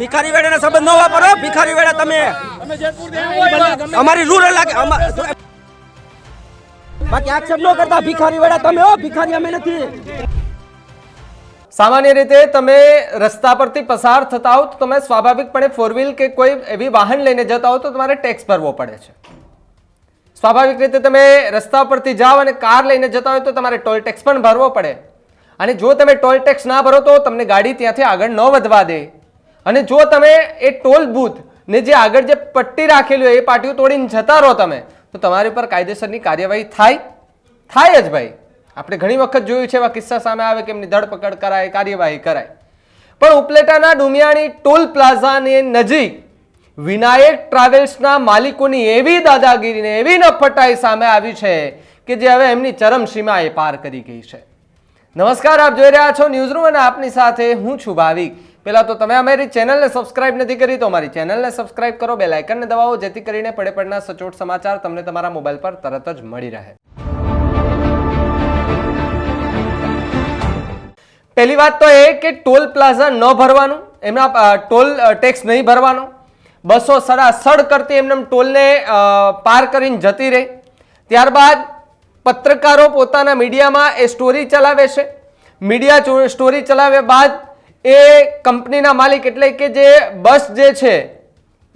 ભિખારી વેડાના સંબંધ ન વાપરો ભિખારી વેડા તમે. અમારી રૂરલ લાગે બાકી આક્ષેપ ન કરતા ભિખારી વેડા તમે, હો, ભિખારી અમે નથી. સામાન્ય રીતે તમે રસ્તા પરથી પસાર થતા હો તો તમે સ્વાભાવિકપણે ફોર વ્હીલ કે કોઈ એવી વાહન લઈને જતા હો તો તમારે ટેક્સ ભરવો પડે છે. સ્વાભાવિક રીતે તમે રસ્તા પરથી જાઓ અને કાર લઈને જતા હોય તો તમારે ટોલ ટેક્સ પણ ભરવો પડે. અને જો તમે ટોલ ટેક્સ ના ભરો તો તમને ગાડી ત્યાંથી આગળ ન વધવા દે. અને જો તમે એ ટોલ બૂથ ને જે આગળ જે પટ્ટી રાખેલી હોય એ પાટીઓ તોડીને જતા રહો તમે, તો તમારી પર કાયદેસરની કાર્યવાહી થાય. થાય જ ભાઈ. આપણે ઘણી વખત જોયું છે એવા કિસ્સા સામે આવે કે એમની ધરપકડ કરાય, કાર્યવાહી કરાય. પણ ઉપલેટાના ડુમિયાણી ટોલ પ્લાઝાની નજીક વિનાયક ટ્રાવેલ્સના માલિકોની એવી દાદાગીરીને એવી નફટાઈ સામે આવી છે કે જે હવે એમની ચરમસીમા એ પાર કરી ગઈ છે. નમસ્કાર, આપ જોઈ રહ્યા છો ન્યૂઝ રૂમ અને આપની સાથે હું છું ભાવિક. પહેલા તો તમે અમારી ચેનલને સબસ્ક્રાઇબ નથી કરી, તો અમારી ચેનલને સબસ્ક્રાઇબ કરો બે લાઇકનને દબાવો, જેથી કરીને પડે પડના સચોટ સમાચાર તમને તમારા મોબાઈલ પર તરત જ મળી રહે. પહેલી વાત તો એ કે ટોલ પ્લાઝા ન ભરવાનું, એમના ટોલ ટેક્સ નહીં ભરવાનો. બસો સડાસડ કરતી એમને ટોલને પાર કરીને જતી રહે. ત્યારબાદ પત્રકારો પોતાના મીડિયામાં એ સ્ટોરી ચલાવે છે. મીડિયા સ્ટોરી ચલાવ્યા બાદ એ કંપનીના માલિક એટલે કે જે બસ જે છે,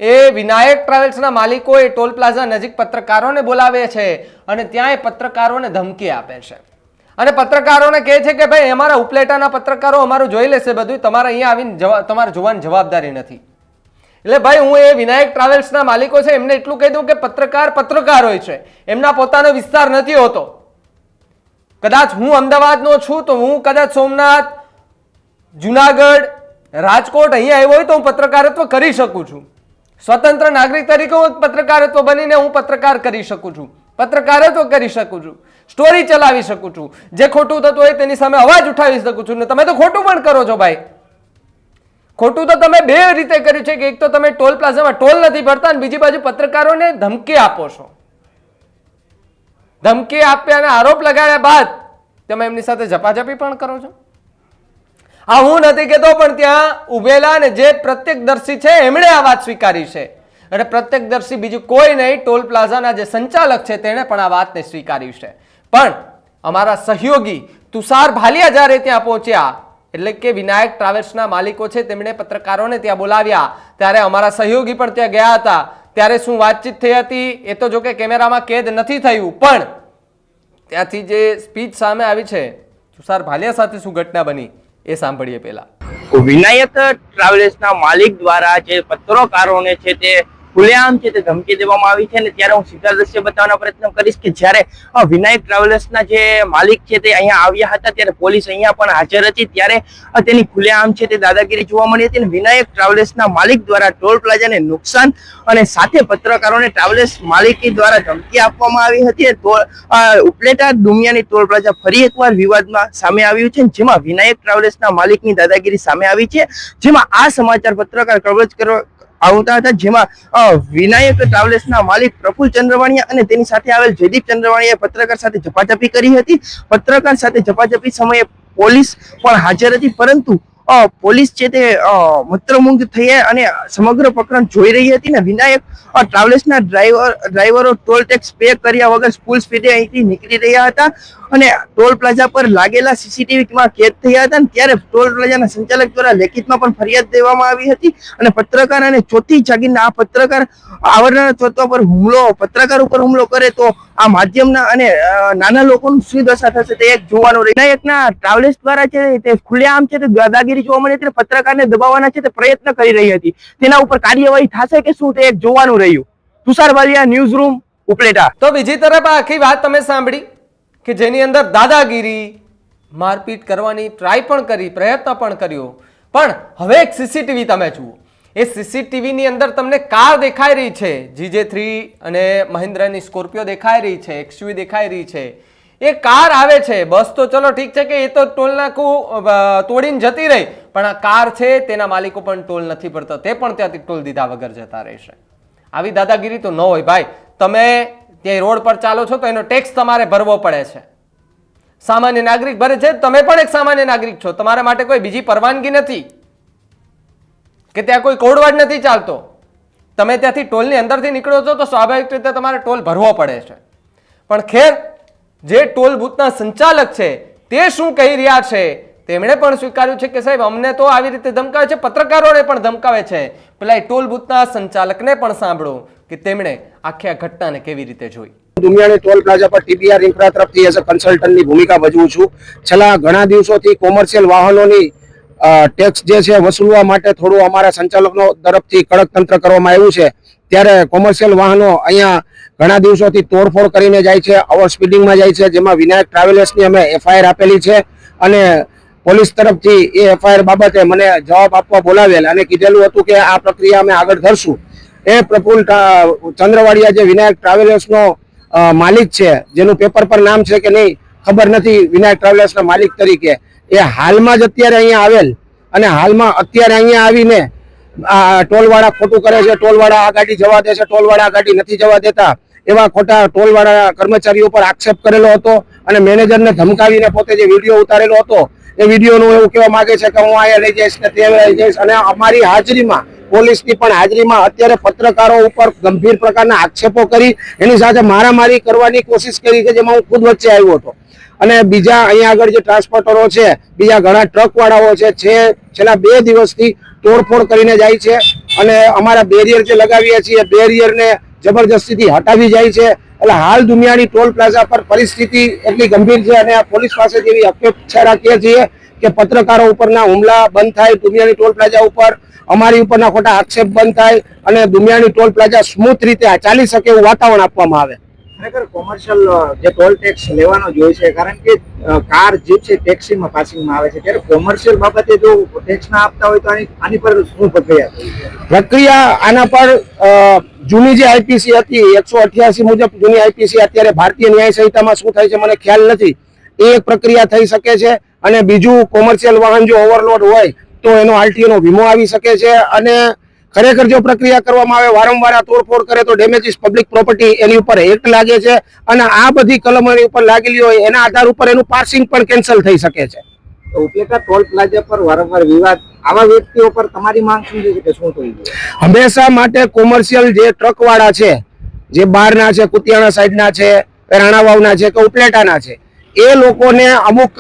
એ વિનાયક ટ્રાવેલ્સના માલિકો એ ટોલ પ્લાઝા નજીક પત્રકારોને બોલાવે છે અને ત્યાં એ પત્રકારોને ધમકી આપે છે. અને પત્રકારોને કહે છે કે ભાઈ, અમારા ઉપલેટાના પત્રકારો અમારું જોઈ લેશે બધું, તમારે અહીંયા આવીને તમારે જોવાની જવાબદારી નથી. એટલે ભાઈ, હું એ વિનાયક ટ્રાવેલ્સના માલિકો છે, એમને એટલું કહી દઉં કે પત્રકાર પત્રકાર હોય છે. એમના પોતાનો વિસ્તાર નથી હોતો. કદાચ હું અમદાવાદનો છું, તો હું કદાચ સોમનાથ જુનાગઢ રાજકોટ અહીંયા આવ્યો હોય તો હું પત્રકારત્વ કરી શકું છું. સ્વતંત્ર નાગરિક તરીકે હું પત્રકારત્વ બનીને હું પત્રકાર કરી શકું છું. પત્રકારત્વ કરી શકું છું. સ્ટોરી ચલાવી શકું છું. જે ખોટું થતું હોય તેની સામે અવાજ ઉઠાવી શકું છું. ને તમે તો ખોટું પણ કરો છો ભાઈ. ખોટું તો તમે બે રીતે કર્યું છે કે એક તો તમે ટોલ પ્લાઝામાં ટોલ નથી ભરતા અને બીજી બાજુ પત્રકારોને ધમકી આપો છો. ધમકી આપ્યા અને આરોપ લગાડ્યા બાદ તમે એમની સાથે ઝપાઝપી પણ કરો છો? આ હું નથી કહેતો, પણ ત્યાં ઉભેલા ને જે પ્રત્યક્ષદર્શી છે, એમણે આ વાત સ્વીકારી છે. અને પ્રત્યક્ષદર્શી બીજું કોઈ નહીં, ટોલ પ્લાઝાના જે સંચાલક છે, તેણે પણ આ વાતને સ્વીકારી છે. પણ અમારા સહયોગી તુષાર ભાલિયા જ્યારે ત્યાં પહોંચ્યા, એટલે કે વિનાયક ટ્રાવેલ્સના માલિકો છે, તેમણે પત્રકારોને ત્યાં બોલાવ્યા, ત્યારે અમારા સહયોગી પણ ત્યાં ગયા હતા. ત્યારે શું વાતચીત થઈ હતી, એ તો જો કે કેમેરામાં કેદ નથી થયું, પણ ત્યાંથી જે સ્પીચ સામે આવી છે, તુષાર ભાલિયા સાથે શું ઘટના બની? એ સાંભળીએ પહેલા. વિનાયક ટ્રાવેલ્સના માલિક દ્વારા જે પત્રકારોને છે તે ખુલ્લેઆમ છે તે ધમકી દેવામાં આવી છે અને ત્યારે હું સીધા દ્રશ્ય બતાવવાનો પ્રયત્ન કરીશ કે જ્યારે વિનાયક ટ્રાવેલ્સના જે માલિક છે તે અહીંયા આવ્યા હતા ત્યારે પોલીસ અહીંયા પણ હાજર હતી. ત્યારે તેની ખુલ્લેઆમ છે તે દાદાગીરી જોવા મળી હતી અને વિનાયક ટ્રાવેલ્સના માલિક દ્વારા ટોલ પ્લાઝાને નુકસાન અને સાથે પત્રકારોને ટ્રાવેલર્સ માલિકી દ્વારા ધમકી આપવામાં આવી હતી. ઉપલેટા દુમિયાની ટોલ પ્લાઝા ફરી એકવાર વિવાદમાં સામે આવ્યું છે જેમાં વિનાયક ટ્રાવેલર્સના માલિકની દાદાગીરી સામે આવી છે. જેમાં આ સમાચાર પત્રકાર કવરેજ કરવા આવતા હતા, જેમાં વિનાયક ટ્રાવેલ્સના માલિક પ્રફુલ ચંદ્રવાણીયા અને તેની સાથે આવેલ જયદીપ ચંદ્રવાણીએ પત્રકાર સાથે ઝપાઝપી કરી હતી. પત્રકાર સાથે ઝપાઝપી સમયે પોલીસ પણ હાજર હતી, પરંતુ પોલીસ છે તે મંત્રમુગ્ધ થઈ અને સમગ્ર પ્રકરણ જોઈ રહી હતી ને વિનાયક ટ્રાવેલ્સના ડ્રાઈવર, ડ્રાઈવરો ટોલ ટેક્સ પે કર્યા વગર સ્કૂલ સ્પીડે અહીંથી નીકળી રહ્યા હતા અને ટોલ પ્લાઝા પર લાગેલા સીસીટીવીમાં કેદ થયા હતા ત્યારે ટોલ પ્લાઝાના સંચાલક દ્વારા લેખિતમાં પણ ફરિયાદ દેવામાં આવી હતી અને પત્રકાર અને ચોથી જાગીરના આ પત્રકાર આવરણના તત્વ પર હુમલો, પત્રકાર ઉપર હુમલો કરે તો આ માધ્યમના અને નાના લોકોનું શું દશા થશે તે એક જોવાનું વિનાયકના ટ્રાવેલ્સ દ્વારા છે તે ખુલ્લેઆમ છે તે દાદાગીરી જોવા મળી હતી પત્રકારને દબાવવાના છે તે પ્રયત્ન કરી રહી હતી. તેના ઉપર કાર્યવાહી થશે કે શું તે જોવાનું રહ્યું. Tushar Valia news room Upleta. તો બીજી તરફ આખી વાત તમે સાંભળી કે જેની અંદર દાદાગીરી, મારપીટ કરવાની ટ્રાય પણ કરી, પ્રયત્ન પણ કર્યો. પણ હવે એક સીસીટીવી તમે જુઓ. એ સીસીટીવીની અંદર તમને કાર દેખાઈ રહી છે. જીજે થ્રી અને મહિન્દ્રાની સ્કોર્પિયો દેખાઈ રહી છે. એક્સયુવી દેખાઈ રહી છે. એ કાર આવે છે. બસ તો ચલો ઠીક છે કે એ તો ટોલ નાકું તોડીને જતી રહી. પણ આ કાર છે, તેના માલિકો પણ ટોલ નથી ભરતો. તે પણ ત્યાંથી ટોલ દીધા વગર જતા રહેશે. આવી દાદાગીરી તો ન હોય. ભાઈ, તમે ત્યાં રોડ પર ચાલો છો તો એનો ટેક્સ તમારે ભરવો પડે છે. સામાન્ય નાગરિક ભરે છે. તમે પણ એક સામાન્ય નાગરિક છો. તમારા માટે કોઈ બીજી પરવાનગી નથી. કે ત્યાં કોઈ કોડવાડ નથી ચાલતો. તમે ત્યાંથી ટોલની અંદરથી નીકળો છો તો સ્વાભાવિક રીતે તમારે ટોલ ભરવો પડે છે. પણ ખેર જે ટોલ બૂથના સંચાલક છે, તે શું કહી રહ્યા છે? તેમણે પણ સ્વીકાર્યું છે કે સાહેબ, અમને તો આવી રીતે ધમકાવે છે, પત્રકારોને પણ ધમકાવે છે. પેલા ટોલ બૂથના સંચાલકને પણ સાંભળો કે તેમણે આખી આ ઘટનાને કેવી રીતે જોઈ. દુમિયાણી ટોલ પ્લાઝા પર ટીબીઆર ઇન્ફ્રા તરફથી એઝ અ કન્સલ્ટન્ટની ભૂમિકા ભજવું છું. છેલ્લા ઘણા દિવસોથી કોમર્શિયલ વાહનોની ટેક્સ જે છે વસૂલવા માટે થોડું અમારા સંચાલકો તરફથી કડક તંત્ર કરવામાં આવ્યું છે. ત્યારે કોમર્શિયલ વાહનો અહીંયા ઘણા દિવસોથી તોડફોડ કરીને જાય છે ઓવર સ્પીડિંગમાં જાય છે, જેમાં વિનાયક ટ્રાવેલર્સની અમે એફઆઈઆર આપેલી છે અને પોલીસ તરફથી એ એફઆઈઆર બાબતે મને જવાબ આપવા બોલાવેલ અને કીધેલું હતું કે આ પ્રક્રિયા અમે આગળ ધરશું. એ પ્રફુલ ચંદ્રવાડિયા જે વિનાયક ટ્રાવેલર્સનો માલિક છે, જેનું પેપર પર નામ છે કે નહીં, ખબર નથી વિનાયક ટ્રાવેલર્સના માલિક તરીકે. એ હાલમાં જ અત્યારે અહીંયા આવેલ અને હાલમાં અત્યારે અહીંયા આવીને ટોલવાળા ખોટું કરે છે, ટોલવાળા આ ગાડી જવા દે છે, ટોલવાળા આ ગાડી નથી જવા દેતા. એવા ખોટા ટોલવાળા કર્મચારીઓ પર આક્ષેપ કરેલો હતો અને મેનેજરને ધમકાવીને પોતે જે વીડિયો ઉતારેલો હતો, એ વિડીયોનું એવું કહેવા માગે છે કે હું અહીંયા લઈ જઈશ ને તે લઈ જઈશ અને અમારી હાજરીમાં, પોલીસની પણ હાજરીમાં અત્યારે પત્રકારો ઉપર ગંભીર પ્રકારના આક્ષેપો કરી, એની સાથે મારામારી કરવાની કોશિશ કરી કે જેમાં હું ખુદ વચ્ચે આવ્યો હતો. અને બીજા અહીંયા આગળ જે ટ્રાન્સપોર્ટરો છે, બીજા ઘણા ટ્રકવાળાઓ છે છે, છેલ્લા બે દિવસથી તોડફોડ કરીને જાય છે અને અમારા બેરિયર જે લગાવીએ છીએ બેરિયરને જબરજસ્તીથી હટાવી જાય છે. એટલે હાલ દુનિયાની ટોલ પ્લાઝા પર પરિસ્થિતિ એટલી ગંભીર છે અને પોલીસ પાસે જેવી અપેક્ષા રાખીએ છીએ કે પત્રકારો ઉપરના હુમલા બંધ થાય, દુનિયાની ટોલ પ્લાઝા ઉપર અમારી ઉપરના ખોટા આક્ષેપ બંધ થાય અને દુનિયાની ટોલ પ્લાઝા સ્મૂથ રીતે ચાલી શકે એવું વાતાવરણ આપવામાં આવે. ખરેખર કોમર્શિયલ જે ટોલ ટેક્સ લેવાનો જ હોય છે, કારણ કે કાર જીપ છે ટેક્સીમાં પાસિંગમાં આવે છે. ત્યારે કોમર્શિયલ બાબતે જો ટેક્સ ના આપતા હોય તો આની પર શું પ્રક્રિયા પ્રક્રિયા આના પર જૂની જે આઈપીસી હતી, એકસો અઠ્યાસી મુજબ જૂની આઈપીસી અત્યારે ભારતીય ન્યાય સંહિતામાં શું થાય છે, મને ખ્યાલ નથી. એ એક પ્રક્રિયા થઈ શકે છે અને બીજું કોમર્શિયલ વાહન જો ઓવરલોડ હોય, તો એનો આરટીઓ નો વીમો આવી શકે છે અને ખરેખર જો પ્રક્રિયા કરવામાં આવે વારંવાર આ તોડફોડ કરે તો ડેમેજીસ પબ્લિક પ્રોપર્ટી એની ઉપર એક્ટ લાગે છે અને આ બધી કલમો એની ઉપર લાગેલી હોય એના આધાર ઉપર એનું પાર્સિંગ પણ કેન્સલ થઈ શકે છે. ઉપલેટા ટોલ પ્લાઝા પર વારંવાર વિવાદ. આવા વ્યક્તિઓ પર તમારી માંગ શું છે કે શું થઈ હંમેશા માટે કોમર્શિયલ જે ટ્રક વાળા છે જે બહારના છે કુતિયાણા સાઈડના છે રાણાવાવના છે કે ઉપલેટાના છે એ લોકોને અમુક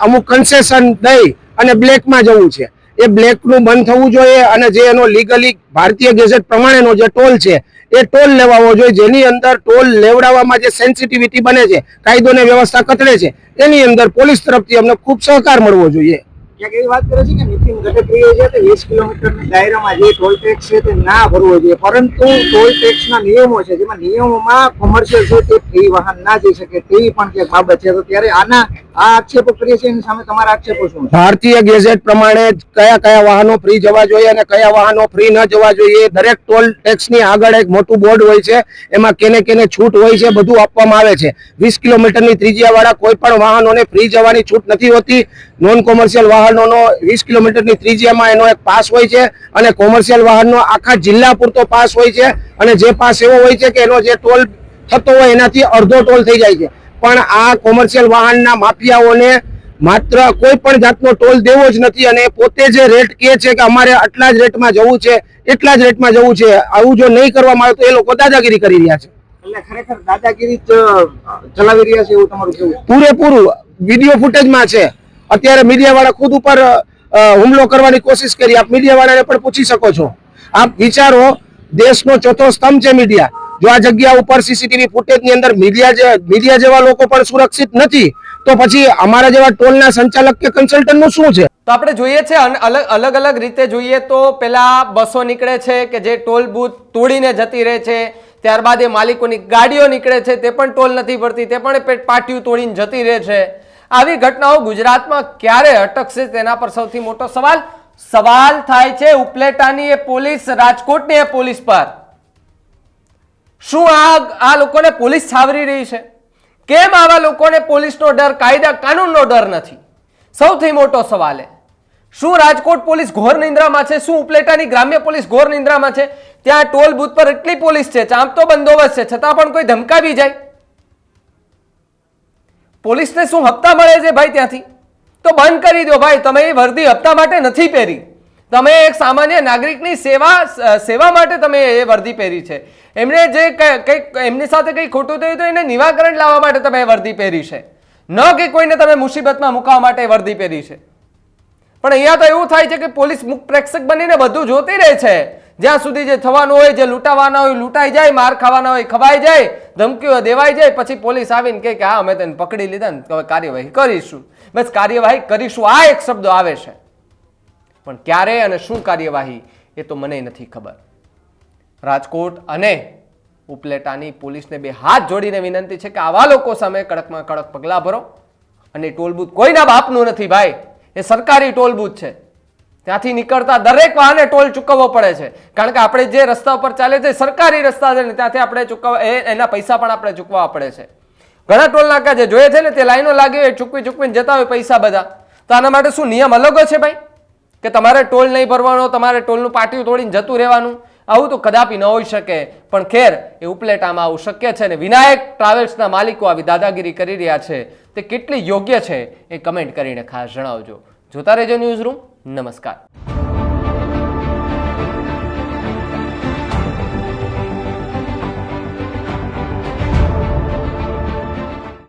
અમુક કન્સેશન દઈ અને બ્લેકમાં જવું છે. એ બ્લેકનું બંધ થવું જોઈએ અને જે એનો લીગલી ભારતીય ગેઝેટ પ્રમાણેનો જે ટોલ છે, એ ટોલ લેવાવો જોઈએ. જેની અંદર ટોલ લેવડાવવામાં જે સેન્સિટિવિટી બને છે કાયદોને વ્યવસ્થા કતરે છે, એની અંદર પોલીસ તરફથી અમને ખૂબ સહકાર મળવો જોઈએ. ક્યાંક એવી વાત કરે છે કે નીતિન ગડકરીએ છે તે વીસ કિલોમીટરના દાયરામાં જે ટોલ ટેક્સ છે તે ના ભરવો જોઈએ. પરંતુ ટોલ ટેક્સના નિયમો છે, જેમાં નિયમોમાં કોમર્શિયલ છે તે ફ્રી વાહન ના જઈ શકે, તેવી પણ ક્યાંક બાબત છે, તો ત્યારે આના આ આક્ષેપો કરીએ છીએ, એની સામે તમારા આક્ષેપો શું? ભારતીય ગેઝેટ પ્રમાણે કયા કયા વાહનો ફ્રી જવા જોઈએ અને કયા વાહનો ફ્રી ન જવા જોઈએ દરેક ટોલ ટેક્સની આગળ એક મોટું બોર્ડ હોય છે, એમાં કેને કેને છૂટ હોય છે, બધું આપવામાં આવે છે. વીસ કિલોમીટરની ત્રિજ્યા વાળા કોઈ પણ વાહનોને ફ્રી જવાની છૂટ નથી હોતી નોન કોમર્શિયલ વાહનોનો વીસ કિલોમીટરની ત્રિજ્યામાં એનો એક પાસ હોય છે અને કોમર્શિયલ વાહનનો આખા જિલ્લા પૂરતો પાસ હોય છે અને જે પાસ એવો હોય છે કે એનો જે ટોલ થતો હોય એનાથી અડધો ટોલ થઈ જાય છે. પણ આ કોમર્શિયલ વાહનના માફિયાઓને માત્ર કોઈ પણ જાતનો ટોલ દેવો જ નથી અને પોતે જે રેટ કહે છે કે અમારે આટલા જ રેટમાં જવું છે એટલા જ રેટમાં જવું છે આવું જો નહીં કરવામાં આવે તો એ લોકો દાદાગીરી કરી રહ્યા છે. એટલે ખરેખર દાદાગીરી ચલાવી રહ્યા છે એવું તમારું કેવું પૂરેપૂરું વીડિયો ફૂટેજમાં છે. અત્યારે મીડિયા વાળા ખુદ ઉપર હુમલો કરવાની કોશિશ કરી. આપ મીડિયા વાળાને પણ પૂછી શકો છો. આપ વિચારો, દેશનો ચોથો સ્તંભ છે મીડિયા. જો આ જગ્યા ઉપર સીસીટીવી ફૂટેજની અંદર મીડિયા મીડિયા જેવા લોકો પણ સુરક્ષિત નથી, તો પછી અમારા જેવા ટોલના સંચાલક કે કન્સલ્ટન્ટનું શું છે? તો આપણે જોઈએ છે અલગ અલગ અલગ રીતે જોઈએ તો પેલા બસો નીકળે છે કે જે ટોલ બૂથ તોડીને જતી રહે છે, ત્યારબાદ એ માલિકોની ગાડીઓ નીકળે છે, તે પણ ટોલ નથી ભરતી, તે પણ પાટિયું તોડીને જતી રહે છે. આવી ઘટનાઓ ગુજરાતમાં ક્યારે અટકશે તેના પર સૌથી મોટો સવાલ સવાલ થાય છે ઉપલેટાની એ પોલીસ રાજકોટની એ પોલીસ પર. શું આ આ લોકોને પોલીસ છાવરી રહી છે? કેમ આવા લોકોને પોલીસનો ડર, કાયદા કાનૂનનો ડર નથી? સૌથી મોટો સવાલ એ. શું રાજકોટ પોલીસ ઘોર નિંદ્રામાં છે? શું ઉપલેટાની ગ્રામ્ય પોલીસ ઘોર નિંદ્રામાં છે? ત્યાં ટોલ બૂથ પર એટલી પોલીસ છે ચાંપતો બંદોબસ્ત છે, છતાં પણ કોઈ ધમકાવી જાય? પોલીસને શું હપ્તા મળે છે ભાઈ ત્યાંથી? તો બંધ કરી દો ભાઈ, તમે એ વર્દી હપ્તા માટે નથી પહેરી. તમે એક સામાન્ય નાગરિકની સેવા સેવા માટે તમે એ વર્દી પહેરી છે. એમણે જે કંઈક, એમની સાથે કંઈ ખોટું થયું તો એને નિવાકરણ લાવવા માટે તમે વર્દી પહેરી છે. ન કે કોઈને તમે મુસીબતમાં મૂકવા માટે વર્દી પહેરી છે. પણ અહીંયા તો એવું થાય છે કે પોલીસ મુખ પ્રેક્ષક બનીને બધું જોતી રહે છે. જ્યાં સુધી જે થવાનું હોય, જે લૂંટાવાના હોય, લૂંટાઈ જાય, માર ખાવાના હોય, ખવાઈ જાય, ધમકીઓ દેવાઈ જાય, પછી પોલીસ આવીને કહે કે, હા, અમે તેને પકડી લીધા ને હવે કાર્યવાહી કરીશું. બસ કાર્યવાહી કરીશું. આ એક શબ્દ આવે છે. પણ ક્યારે અને શું કાર્યવાહી, એ તો મને નથી ખબર. રાજકોટ અને ઉપલેટાની પોલીસને બે હાથ જોડીને વિનંતી છે કે આવા લોકો સામે કડકમાં કડક પગલાં ભરો. અને ટોલ બૂથ કોઈના બાપનું નથી ભાઈ. એ સરકારી ટોલ બૂથ છે. ત્યાંથી નીકળતા દરેક વાહને ટોલ ચૂકવવો પડે છે. કારણ કે આપણે જે રસ્તા ઉપર ચાલે છે સરકારી રસ્તા છે ને ત્યાંથી આપણે ચૂકવવા એના પૈસા પણ આપણે ચૂકવવા પડે છે. ઘણા ટોલ નાકા જે જોઈએ છે ને, તે લાઈનો લાગી હોય, ચૂકવી ચૂકવીને જતા હોય પૈસા બધા. તો આના માટે શું નિયમ અલગ છે ભાઈ? કે તમારે ટોલ નહીં ભરવાનો, તમારે ટોલનું પાટિયું તોડીને જતું રહેવાનું? આવું તો કદાપી ન હોઈ શકે. પણ ખેર, એ ઉપલેટામાં આવું શક્ય છે ને, વિનાયક ટ્રાવેલ્સના માલિકો આવી દાદાગીરી કરી રહ્યા છે. તે કેટલી યોગ્ય છે એ કમેન્ટ કરીને ખાસ જણાવજો. જોતા રહેજો ન્યૂઝ રૂમ. નમસ્કાર.